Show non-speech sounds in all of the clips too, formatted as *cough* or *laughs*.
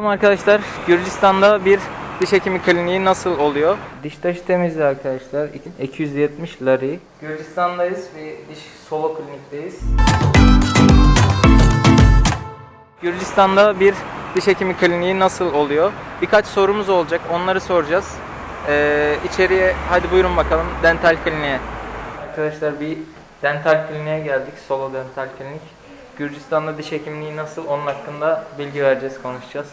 Bakalım arkadaşlar Gürcistan'da bir diş hekimi kliniği nasıl oluyor? Diş taşı temizliği arkadaşlar. 270 lari. Gürcistan'dayız bir diş solo klinikteyiz. Gürcistan'da bir diş hekimi kliniği nasıl oluyor? Birkaç sorumuz olacak. Onları soracağız. Ee, içeriye hadi buyurun bakalım dental kliniğe. Arkadaşlar bir dental kliniğe geldik. Solo dental klinik. Gürcistan'da diş hekimliği nasıl? Onun hakkında bilgi vereceğiz, konuşacağız.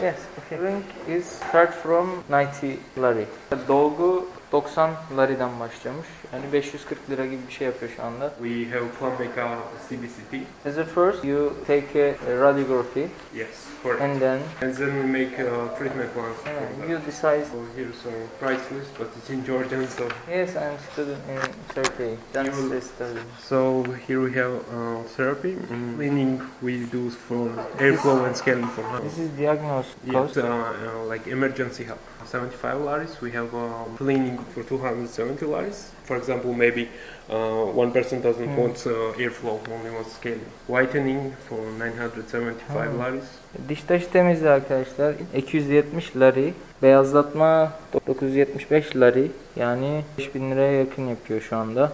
Yes, okay. Drink is start from 90 lari. Dolgu 90 lari'den başlamış. Yani 540 lira gibi bir şey yapıyor şu anda. We have Plumbeca CBCT. As a first, you take a radiography Yes, correct. and then And then we make uh, treatment uh, from that. you decide. So here's some price list, but it's in Georgian, so. Yes, I'm student in Turkey. Dentistry study. So here we have uh, therapy. Mm. Cleaning we do from airflow and scaling for hand. This is diagnosis Yes, uh, uh, like emergency help. 75 laris. We have um, cleaning for 270 laris. For example, maybe uh, one person doesn't Hmm. want uh, airflow, only wants scaling. Whitening for 975 Hmm. laris. Diş taşı temizliği arkadaşlar 270 lari. Beyazlatma 975 lari. Yani 5000 liraya yakın yapıyor şu anda.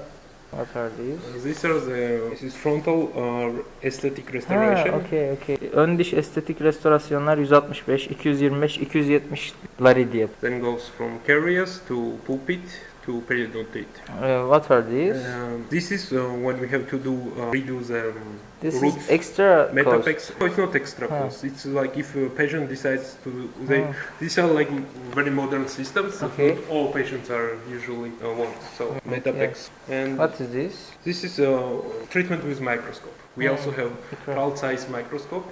What are these? These are the this is frontal uh, aesthetic Ha, restoration. okey okey. Ön diş estetik restorasyonlar 165, 225, 270 lari diye. Then goes from caries to pulpit to periodontate. Uh, what are these? Um, this is uh, when we have to do uh, redo the um, This roots. is extra cost. No, it's not extra Huh. cost. It's like if a patient decides to, they Huh. these are like very modern systems. Okay. Not all patients are usually uh, want. So Metapex. And What is this? this is uh, treatment with microscope. We Hmm. also have pulse size microscope.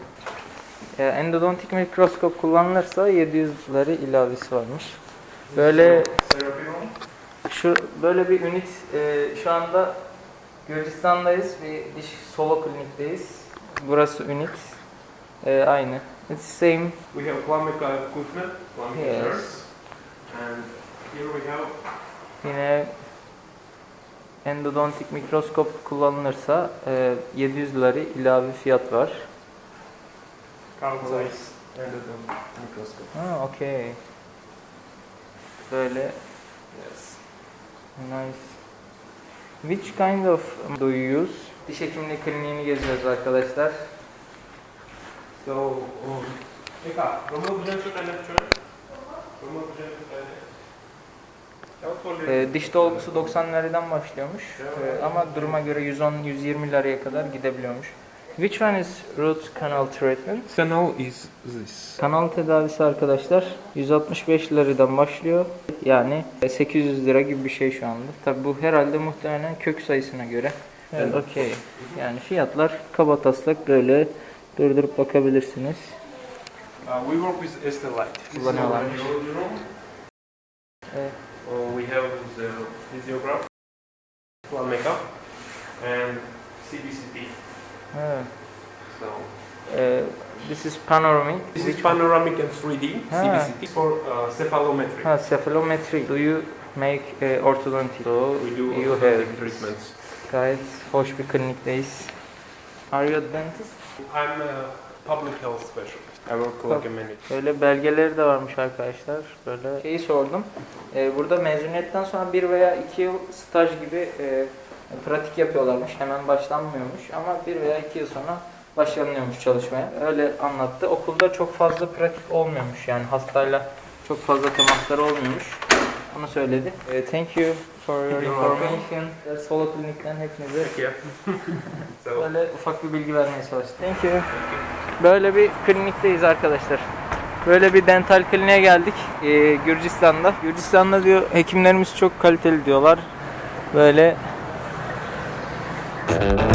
Endodontik mikroskop kullanılırsa 700 lari ilavesi varmış. Böyle. Şu böyle bir ünit e, şu anda Gürcistan'dayız bir diş solo klinikteyiz. Burası ünit. E, aynı. It's same. We have Plamica equipment, Plamica Yes. chairs. And here we have Yine endodontik mikroskop kullanılırsa e, 700 lari ilave fiyat var. Zeiss endodont microscope. Ha, okey. Böyle Yes. Nice. Which kind of do you use? Diş hekimliği kliniğini geziyoruz arkadaşlar. So, um, Eka, junction and Ee, diş dolgusu 90 liradan başlıyormuş. Ee, ama duruma göre 110-120 liraya kadar gidebiliyormuş. Which one is root canal treatment? Canal is this. Kanal tedavisi arkadaşlar 165 liradan başlıyor. Yani 800 lira gibi bir şey şu anda. Tabi bu herhalde muhtemelen kök sayısına göre. Evet, okey. Yani fiyatlar kaba taslak böyle durdurup bakabilirsiniz. Uh, we work with Estelite. This is Kullanıyorlar. Evet. Uh, we have the physiograph, one makeup. So Ee, this is panoramic. this is panoramic and 3D Ah. CBCT for uh, cephalometry. Ha, cephalometry. Do you make uh, orthodontic? So We do you have treatments. Gayet hoş bir klinikteyiz. Are you a dentist? I'm a public health specialist. I work like a manager. Böyle belgeleri de varmış arkadaşlar. Böyle şeyi sordum. Ee, burada mezuniyetten sonra bir veya iki yıl staj gibi e, pratik yapıyorlarmış. Hemen başlanmıyormuş ama bir veya iki yıl sonra başlanıyormuş çalışmaya. Öyle anlattı. Okulda çok fazla pratik olmuyormuş. Yani hastayla çok fazla temasları olmuyormuş. Bunu söyledi. Ee, thank you for your information. Solo klinikten hepinize *laughs* Böyle ufak bir bilgi vermeye çalıştım. Thank you. Böyle bir klinikteyiz arkadaşlar. Böyle bir dental kliniğe geldik ee, Gürcistan'da. Gürcistan'da diyor hekimlerimiz çok kaliteli diyorlar. Böyle Bye. *laughs*